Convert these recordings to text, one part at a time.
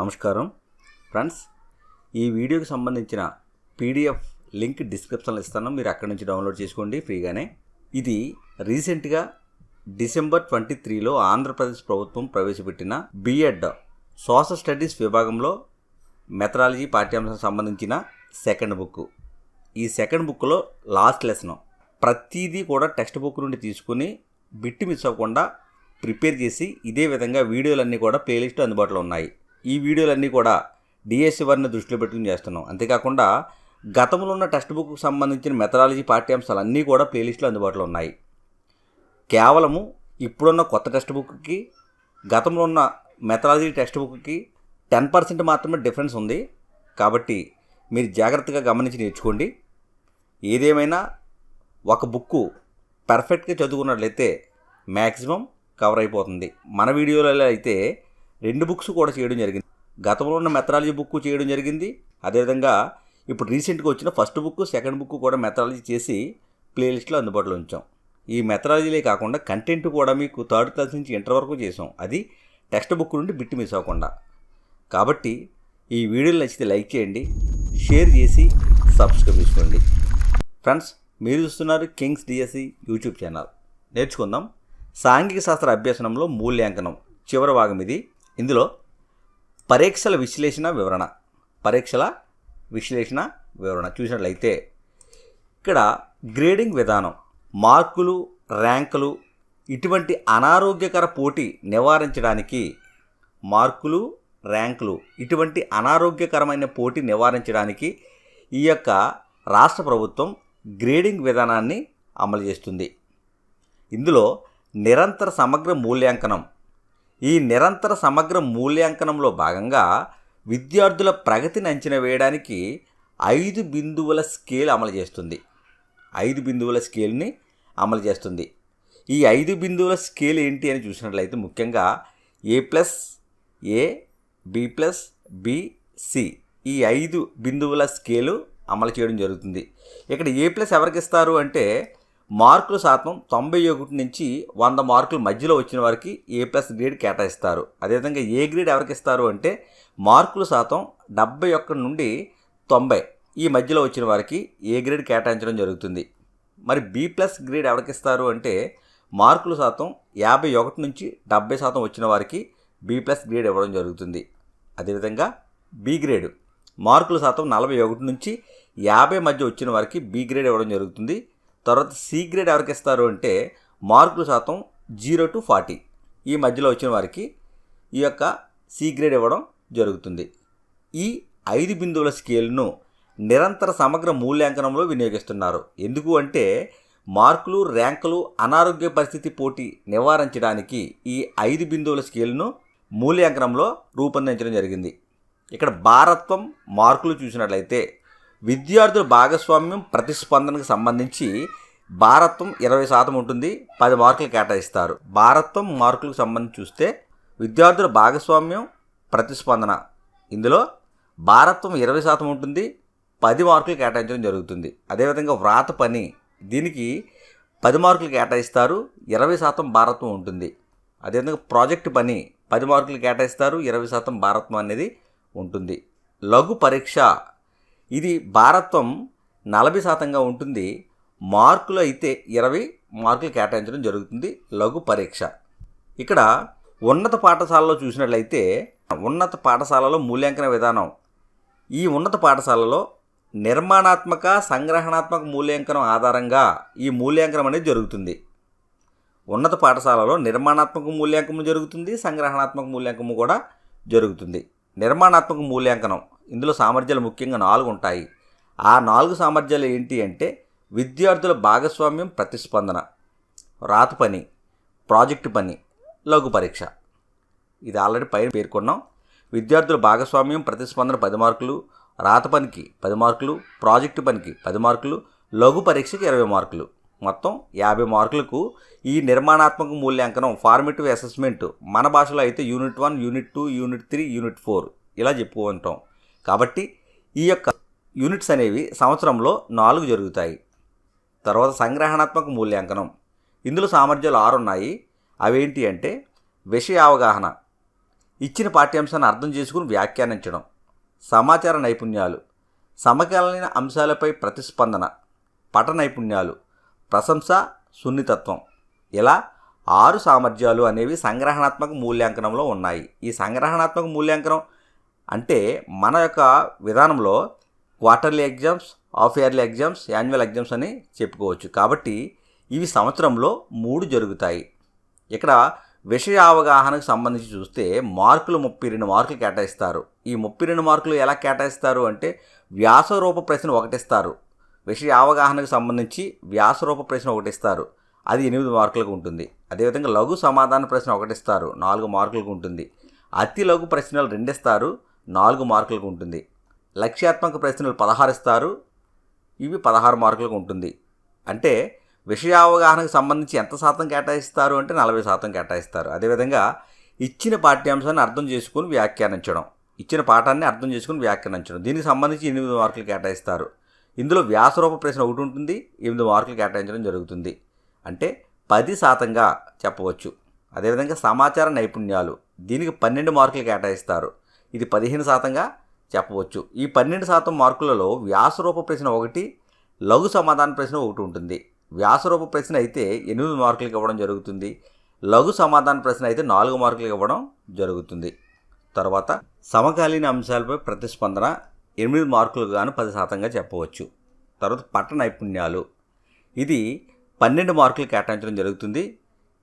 నమస్కారం. ఫ్రెండ్స్ ఈ వీడియోకి సంబంధించిన పీడిఎఫ్ లింక్ డిస్క్రిప్షన్లో ఇస్తాను. మీరు అక్కడి నుంచి డౌన్లోడ్ చేసుకోండి ఫ్రీగానే. ఇది రీసెంట్గా డిసెంబర్ ట్వంటీ త్రీలో ఆంధ్రప్రదేశ్ ప్రభుత్వం ప్రవేశపెట్టిన బిఎడ్ సోషల్ స్టడీస్ విభాగంలో మెథడాలజీ పాఠ్యాంశం సంబంధించిన సెకండ్ బుక్ ఈ సెకండ్ బుక్లో లాస్ట్ లెసన్. ప్రతిదీ కూడా టెక్స్ట్ బుక్ నుండి తీసుకుని బిట్టు మిస్ అవ్వకుండా ప్రిపేర్ చేసి ఇదే విధంగా వీడియోలన్నీ కూడా ప్లేలిస్ట్ అందుబాటులో ఉన్నాయి. ఈ వీడియోలన్నీ కూడా డిఎస్సి వారిని దృష్టిలో పెట్టుకుని చేస్తున్నాం. అంతేకాకుండా గతంలో ఉన్న టెక్స్ట్ బుక్కు సంబంధించిన మెథడాలజీ పాఠ్యాంశాలు అన్నీ కూడా ప్లేలిస్ట్లో అందుబాటులో ఉన్నాయి. కేవలము ఇప్పుడున్న కొత్త టెక్స్ట్ బుక్కి గతంలో ఉన్న మెథడాలజీ టెక్స్ట్ బుక్కి టెన్ పర్సెంట్ మాత్రమే డిఫరెన్స్ ఉంది. కాబట్టి మీరు జాగ్రత్తగా గమనించి నేర్చుకోండి. ఏదేమైనా ఒక బుక్కు పర్ఫెక్ట్గా చదువుకున్నట్లయితే మ్యాక్సిమం కవర్ అయిపోతుంది. మన వీడియోలలో అయితే రెండు బుక్స్ కూడా చేయడం జరిగింది. గతంలో ఉన్న మెథడాలజీ బుక్ చేయడం జరిగింది. అదేవిధంగా ఇప్పుడు రీసెంట్గా వచ్చిన ఫస్ట్ బుక్ సెకండ్ బుక్ కూడా మెథడాలజీ చేసి ప్లేలిస్ట్లో అందుబాటులో ఉంచాం. ఈ మెథడాలజీలే కాకుండా కంటెంట్ కూడా మీకు థర్డ్ క్లాస్ నుంచి ఇంటర్ వరకు చేసాం. అది టెక్స్ట్ బుక్ నుండి బిట్ మిస్ అవ్వకుండా. కాబట్టి ఈ వీడియోలు నచ్చితే లైక్ చేయండి షేర్ చేసి సబ్స్క్రైబ్ చేసుకోండి. ఫ్రెండ్స్ మీరు చూస్తున్నారు కింగ్స్ డిఎస్సి యూట్యూబ్ ఛానల్. నేర్చుకుందాం. సాంఘిక శాస్త్ర అభ్యసనంలో మూల్యాంకనం. చివరి భాగం ఇది. ఇందులో పరీక్షల విశ్లేషణ వివరణ. పరీక్షల విశ్లేషణ వివరణ చూసినట్లయితే ఇక్కడ గ్రేడింగ్ విధానం మార్కులు ర్యాంకులు ఇటువంటి అనారోగ్యకర పోటీ నివారించడానికి మార్కులు ర్యాంకులు ఇటువంటి అనారోగ్యకరమైన పోటీ నివారించడానికి ఈ యొక్క రాష్ట్ర ప్రభుత్వం గ్రేడింగ్ విధానాన్ని అమలు చేస్తుంది. ఇందులో నిరంతర సమగ్ర మూల్యాంకనం ఈ నిరంతర సమగ్ర మూల్యాంకనంలో భాగంగా విద్యార్థుల ప్రగతిని అంచనా వేయడానికి ఐదు బిందువుల స్కేల్ అమలు చేస్తుంది. ఐదు బిందువుల స్కేల్ని అమలు చేస్తుంది. ఈ ఐదు బిందువుల స్కేల్ ఏంటి అని చూసినట్లయితే ముఖ్యంగా A plus A B plus B C ఈ ఐదు బిందువుల స్కేలు అమలు చేయడం జరుగుతుంది. ఇక్కడ ఏ ప్లస్ ఎవరికి ఇస్తారు అంటే మార్కుల శాతం తొంభై ఒకటి నుంచి వంద మార్కుల మధ్యలో వచ్చిన వారికి ఏ ప్లస్ గ్రేడ్ కేటాయిస్తారు? అదేవిధంగా ఏ గ్రేడ్ ఎవరికి ఇస్తారు అంటే మార్కుల శాతం డెబ్బై ఒక్కటి నుండి తొంభై ఈ మధ్యలో వచ్చిన వారికి ఏ గ్రేడ్ కేటాయించడం జరుగుతుంది? మరి బి ప్లస్ గ్రేడ్ ఎవరికి ఇస్తారు అంటే మార్కుల శాతం యాభై ఒకటి నుంచి డెబ్బై శాతం వచ్చిన వారికి బి ప్లస్ గ్రేడ్ ఇవ్వడం జరుగుతుంది. అదేవిధంగా బి గ్రేడ్ మార్కుల శాతం నలభై ఒకటి నుంచి యాభై మధ్య వచ్చిన వారికి బి గ్రేడ్ ఇవ్వడం జరుగుతుంది. తర్వాత సి గ్రేడ్ ఎవరికి ఇస్తారు అంటే మార్కుల శాతం జీరో టు ఫార్టీ. ఈ మధ్యలో వచ్చిన వారికి ఈ యొక్క సి గ్రేడ్ ఇవ్వడం జరుగుతుంది. ఈ ఐదు బిందువుల స్కేల్ను నిరంతర సమగ్ర మూల్యాంకనంలో వినియోగిస్తున్నారు. ఎందుకు అంటే మార్కులు ర్యాంకులు అనారోగ్య పరిస్థితి పోటీ నివారించడానికి ఈ ఐదు బిందువుల స్కేల్ను మూల్యాంకనంలో రూపొందించడం జరిగింది. ఇక్కడ భారత్వం మార్కులు చూసినట్లయితే విద్యార్థుల భాగస్వామ్యం ప్రతిస్పందనకు సంబంధించి భారత్వం ఇరవై శాతం ఉంటుంది పది మార్కులు కేటాయిస్తారు. భారత్వం మార్కులకు సంబంధించి చూస్తే విద్యార్థుల భాగస్వామ్యం ప్రతిస్పందన. ఇందులో భారత్వం ఇరవై శాతం ఉంటుంది పది మార్కులు కేటాయించడం జరుగుతుంది. అదేవిధంగా వ్రాత పని దీనికి పది మార్కులు కేటాయిస్తారు ఇరవై శాతం భారత్వం ఉంటుంది. అదేవిధంగా ప్రాజెక్టు పని పది మార్కులు కేటాయిస్తారు ఇరవై శాతం భారత్వం అనేది ఉంటుంది. లఘు పరీక్ష ఇది భారత్వం నలభై శాతంగా ఉంటుంది. మార్కులు అయితే ఇరవై మార్కులు కేటాయించడం జరుగుతుంది. లఘు పరీక్ష. ఇక్కడ ఉన్నత పాఠశాలలో చూసినట్లయితే ఉన్నత పాఠశాలలో మూల్యాంకన విధానం. ఈ ఉన్నత పాఠశాలలో నిర్మాణాత్మక సంగ్రహణాత్మక మూల్యాంకనం ఆధారంగా ఈ మూల్యాంకనం అనేది జరుగుతుంది. ఉన్నత పాఠశాలలో నిర్మాణాత్మక మూల్యాంకనం జరుగుతుంది సంగ్రహణాత్మక మూల్యాంకనం కూడా జరుగుతుంది. నిర్మాణాత్మక మూల్యాంకనం. ఇందులో సామర్థ్యాలు ముఖ్యంగా నాలుగు ఉంటాయి. ఆ నాలుగు సామర్థ్యాలు ఏంటి అంటే విద్యార్థుల భాగస్వామ్యం ప్రతిస్పందన రాత పని ప్రాజెక్టు పని లఘు పరీక్ష. ఇది ఆల్రెడీ పైన పేర్కొన్నాం. విద్యార్థుల భాగస్వామ్యం ప్రతిస్పందన పది మార్కులు రాత పనికి పది మార్కులు ప్రాజెక్టు పనికి పది మార్కులు లఘు పరీక్షకి ఇరవై మార్కులు. మొత్తం యాభై మార్కులకు ఈ నిర్మాణాత్మక మూల్యాంకనం ఫార్మేటివ్ అసెస్మెంట్ మన భాషలో అయితే unit one unit two unit three unit four ఇలా చెప్పుకుంటాం. కాబట్టి ఈ యొక్క యూనిట్స్ అనేవి సంవత్సరంలో నాలుగు జరుగుతాయి. తర్వాత సంగ్రహణాత్మక మూల్యాంకనం. ఇందులో సామర్థ్యాలు ఆరు ఉన్నాయి అవేంటి అంటే విషయ అవగాహన. ఇచ్చిన పాఠ్యాంశాన్ని అర్థం చేసుకుని వ్యాఖ్యానించడం. సమాచార నైపుణ్యాలు. సమకాలీన అంశాలపై ప్రతిస్పందన. పట నైపుణ్యాలు. ప్రశంస సున్నితత్వం. ఇలా ఆరు సామర్థ్యాలు అనేవి సంగ్రహణాత్మక మూల్యాంకనంలో ఉన్నాయి. ఈ సంగ్రహణాత్మక మూల్యాంకనం అంటే మన యొక్క విధానంలో quarterly exams half yearly exams annual exams అని చెప్పుకోవచ్చు. కాబట్టి ఇవి సంవత్సరంలో మూడు జరుగుతాయి. ఇక్కడ విషయ అవగాహనకు సంబంధించి చూస్తే మార్కులు ముప్పై రెండు మార్కులు కేటాయిస్తారు. ఈ ముప్పై రెండు మార్కులు ఎలా కేటాయిస్తారు అంటే వ్యాసరూప ప్రశ్న ఒకటిస్తారు. విషయ అవగాహనకు సంబంధించి వ్యాసరూప ప్రశ్న ఒకటిస్తారు. అది ఎనిమిది మార్కులకు ఉంటుంది. అదేవిధంగా లఘు సమాధాన ప్రశ్న ఒకటిస్తారు. నాలుగు మార్కులకు ఉంటుంది. అతి లఘు ప్రశ్నలు రెండిస్తారు. నాలుగు మార్కులకు ఉంటుంది. లక్ష్యాత్మక ప్రశ్నలు పదహారు ఇస్తారు ఇవి పదహారు మార్కులకు ఉంటుంది. అంటే విషయావగాహనకు సంబంధించి ఎంత శాతం కేటాయిస్తారు అంటే నలభై శాతం కేటాయిస్తారు. అదేవిధంగా ఇచ్చిన పాఠ్యాంశాన్ని అర్థం చేసుకుని వ్యాఖ్యానించడం. ఇచ్చిన పాఠాన్ని అర్థం చేసుకుని వ్యాఖ్యానించడం. దీనికి సంబంధించి ఎనిమిది మార్కులు కేటాయిస్తారు. ఇందులో వ్యాసరూప ప్రశ్న ఒకటి ఉంటుంది. ఎనిమిది మార్కులు కేటాయించడం జరుగుతుంది. అంటే పది శాతంగా చెప్పవచ్చు. అదేవిధంగా సమాచార నైపుణ్యాలు. దీనికి పన్నెండు మార్కులు కేటాయిస్తారు. ఇది పదిహేను శాతంగా చెప్పవచ్చు. ఈ పన్నెండు శాతం మార్కులలో వ్యాసరూప ప్రశ్న ఒకటి లఘు సమాధాన ప్రశ్న ఒకటి ఉంటుంది. వ్యాసరూప ప్రశ్న అయితే ఎనిమిది మార్కులకు ఇవ్వడం జరుగుతుంది. లఘు సమాధాన ప్రశ్న అయితే నాలుగు మార్కులకు ఇవ్వడం జరుగుతుంది. తర్వాత సమకాలీన అంశాలపై ప్రతిస్పందన ఎనిమిది మార్కులు గాను పది శాతంగా చెప్పవచ్చు. తర్వాత పట్ట నైపుణ్యాలు. ఇది పన్నెండు మార్కులు కేటాయించడం జరుగుతుంది.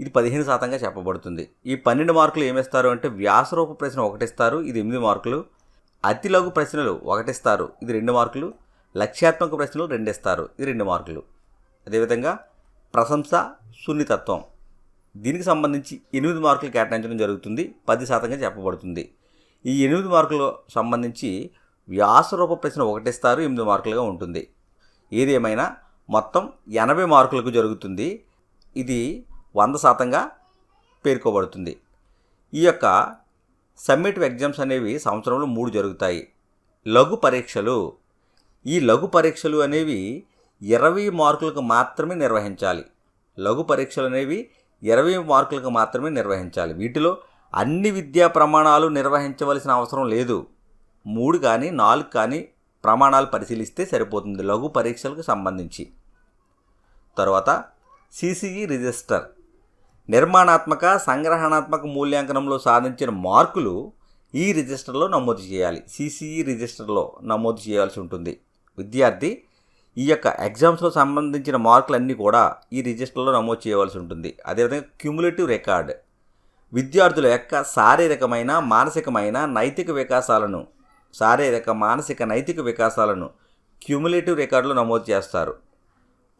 ఇది పదిహేను శాతంగా చెప్పబడుతుంది. ఈ పన్నెండు మార్కులు ఏమిస్తారు అంటే వ్యాసరూప ప్రశ్న ఒకటిస్తారు ఇది ఎనిమిది మార్కులు. అతి లఘు ప్రశ్నలు ఒకటిస్తారు ఇది రెండు మార్కులు. లక్ష్యాత్మక ప్రశ్నలు రెండు ఇస్తారు ఇది రెండు మార్కులు. అదేవిధంగా ప్రశంస సున్నితత్వం. దీనికి సంబంధించి ఎనిమిది మార్కులు కేటాయించడం జరుగుతుంది పది శాతంగా చెప్పబడుతుంది. ఈ ఎనిమిది మార్కులు సంబంధించి వ్యాసరూప ప్రశ్న ఒకటిస్తారు ఎనిమిది మార్కులుగా ఉంటుంది. ఏదేమైనా మొత్తం ఎనభై మార్కులకు జరుగుతుంది. ఇది వంద శాతంగా పేర్కోబడుతుంది. ఈ యొక్క సమ్మిటివ్ ఎగ్జామ్స్ అనేవి సంవత్సరంలో మూడు జరుగుతాయి. లఘు పరీక్షలు. ఈ లఘు పరీక్షలు అనేవి ఇరవై మార్కులకు మాత్రమే నిర్వహించాలి. లఘు పరీక్షలు అనేవి ఇరవై మార్కులకు మాత్రమే నిర్వహించాలి. వీటిలో అన్ని విద్యా ప్రమాణాలు నిర్వహించవలసిన అవసరం లేదు. మూడు కానీ నాలుగు కానీ ప్రమాణాలు పరిశీలిస్తే సరిపోతుంది లఘు పరీక్షలకు సంబంధించి. తర్వాత సిసిఈ రిజిస్టర్. నిర్మాణాత్మక సంగ్రహణాత్మక మూల్యాంకనంలో సాధించిన మార్కులు ఈ రిజిస్టర్లో నమోదు చేయాలి. సిసిఈ రిజిస్టర్లో నమోదు చేయాల్సి ఉంటుంది. విద్యార్థి ఈ యొక్క ఎగ్జామ్స్లో సంబంధించిన మార్కులన్నీ కూడా ఈ రిజిస్టర్లో నమోదు చేయవలసి ఉంటుంది. అదేవిధంగా క్యుములేటివ్ రికార్డ్. విద్యార్థుల యొక్క శారీరకమైన మానసికమైన నైతిక వికాసాలను శారీరక మానసిక నైతిక వికాసాలను క్యుములేటివ్ రికార్డులో నమోదు చేస్తారు.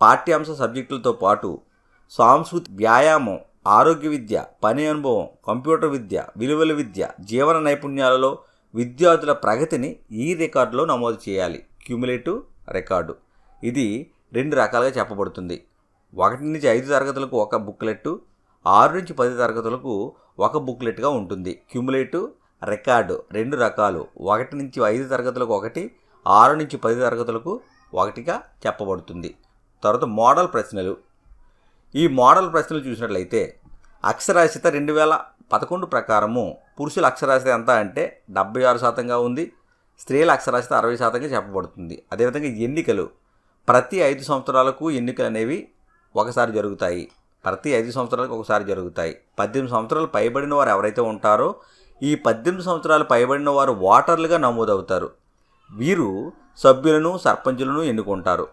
పాఠ్యాంశ సబ్జెక్టులతో పాటు సాంస్కృతిక వ్యాయామం ఆరోగ్య విద్య పని అనుభవం కంప్యూటర్ విద్య విలువల విద్య జీవన నైపుణ్యాలలో విద్యార్థుల ప్రగతిని ఈ రికార్డులో నమోదు చేయాలి. Cumulative record. ఇది రెండు రకాలుగా చెప్పబడుతుంది. ఒకటి నుంచి ఐదు తరగతులకు ఒక బుక్లెట్ ఆరు నుంచి పది తరగతులకు ఒక బుక్లెట్గా ఉంటుంది. క్యూములేటివ్ రికార్డు రెండు రకాలు. ఒకటి నుంచి ఐదు తరగతులకు ఒకటి ఆరు నుంచి పది తరగతులకు ఒకటిగా చెప్పబడుతుంది. తర్వాత మోడల్ ప్రశ్నలు. ఈ మోడల్ ప్రశ్నలు చూసినట్లయితే అక్షరాస్యత రెండు వేల పదకొండు ప్రకారము పురుషుల అక్షరాస్యత ఎంత అంటే డెబ్బై ఆరు శాతంగా ఉంది స్త్రీల అక్షరాస్యత అరవై శాతంగా చెప్పబడుతుంది. అదేవిధంగా ఎన్నికలు ప్రతి ఐదు సంవత్సరాలకు ఎన్నికలు అనేవి ఒకసారి జరుగుతాయి. ప్రతి ఐదు సంవత్సరాలకు ఒకసారి జరుగుతాయి. పద్దెనిమిది సంవత్సరాలు పైబడిన వారు ఎవరైతే ఉంటారో ఈ పద్దెనిమిది సంవత్సరాలు పైబడిన వారు ఓటర్లుగా నమోదవుతారు. వీరు సభ్యులను సర్పంచులను ఎన్నుకుంటారు.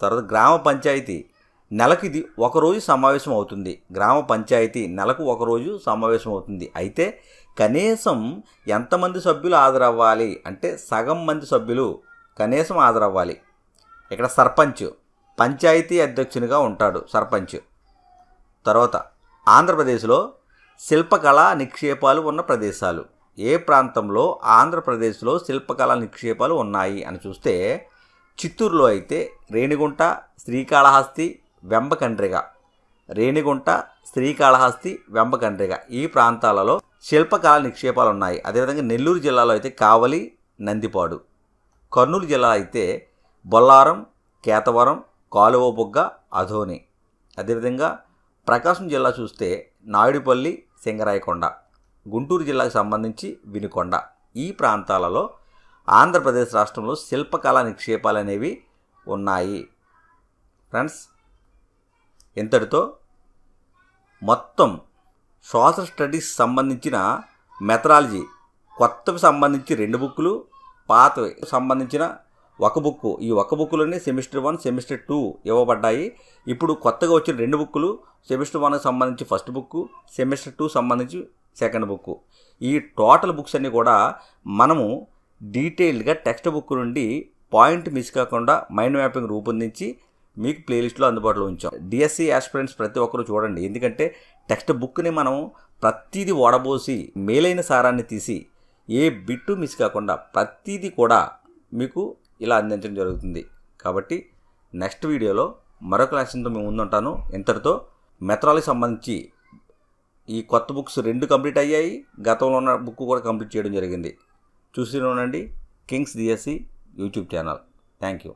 తర్వాత గ్రామ పంచాయతీ నెలకు ఇది ఒకరోజు సమావేశం అవుతుంది. గ్రామ పంచాయతీ నెలకు ఒకరోజు సమావేశం అవుతుంది. అయితే కనీసం ఎంతమంది సభ్యులు హాజరవ్వాలి? అంటే సగం మంది సభ్యులు కనీసం హాజరవ్వాలి. ఇక్కడ సర్పంచ్ పంచాయతీ అధ్యక్షునిగా ఉంటాడు సర్పంచ్. తర్వాత ఆంధ్రప్రదేశ్లో శిల్పకళా నిక్షేపాలు ఉన్న ప్రదేశాలు. ఏ ప్రాంతంలో ఆంధ్రప్రదేశ్లో శిల్పకళా నిక్షేపాలు ఉన్నాయి అని చూస్తే చిత్తూరులో అయితే రేణిగుంట శ్రీకాళహస్తి వెంబకండ్రిగ రేణిగుంట శ్రీకాళహస్తి వెంబకండ్రిగ. ఈ ప్రాంతాలలో శిల్పకళా నిక్షేపాలు ఉన్నాయి అదేవిధంగా నెల్లూరు జిల్లాలో అయితే కావలి నందిపాడు. కర్నూలు జిల్లా అయితే బొల్లారం కేతవరం కాలువబుగ్గ అధోని. అదేవిధంగా ప్రకాశం జిల్లా చూస్తే నాయుడుపల్లి సింగరాయకొండ. గుంటూరు జిల్లాకు సంబంధించి వినుకొండ. ఈ ప్రాంతాలలో ఆంధ్రప్రదేశ్ రాష్ట్రంలో శిల్పకళా నిక్షేపాలు అనేవి ఉన్నాయి. ఫ్రెండ్స్ ఇంతటితో మొత్తం సోషల్ స్టడీస్ సంబంధించిన మెథడాలజీ. కొత్తవి సంబంధించి రెండు బుక్కులు పాతవి సంబంధించిన ఒక బుక్కు. ఈ ఒక బుక్కులోనే సెమిస్టర్ వన్ సెమిస్టర్ టూ ఇవ్వబడ్డాయి. ఇప్పుడు కొత్తగా వచ్చిన రెండు బుక్కులు సెమిస్టర్ వన్కి సంబంధించి ఫస్ట్ బుక్ సెమిస్టర్ టూ సంబంధించి సెకండ్ బుక్ ఈ టోటల్ బుక్స్ అన్నీ కూడా మనము డీటెయిల్డ్గా టెక్స్ట్ బుక్ నుండి పాయింట్ మిస్ కాకుండా మైండ్ మ్యాపింగ్ రూపొందించి మీకు ప్లేలిస్ట్లో అందుబాటులో ఉంచాం. డిఎస్సి ఆస్పిరెంట్స్ ప్రతి ఒక్కరూ చూడండి. ఎందుకంటే టెక్స్ట్ బుక్ని మనం ప్రతిదీ ఓడబోసి మేలైన సారాన్ని తీసి ఏ బిట్టు మిస్ కాకుండా ప్రతిదీ కూడా మీకు ఇలా అందించడం జరుగుతుంది. కాబట్టి నెక్స్ట్ వీడియోలో మరొక లక్ష్యంతో మేము ముందుంటాను. ఇంతటితో మెథడాలజీ సంబంధించి ఈ కొత్త బుక్స్ రెండు కంప్లీట్ అయ్యాయి. గతంలో ఉన్న బుక్ కూడా కంప్లీట్ చేయడం జరిగింది. చూసి ఉండండి. Kings DSC YouTube channel. Thank you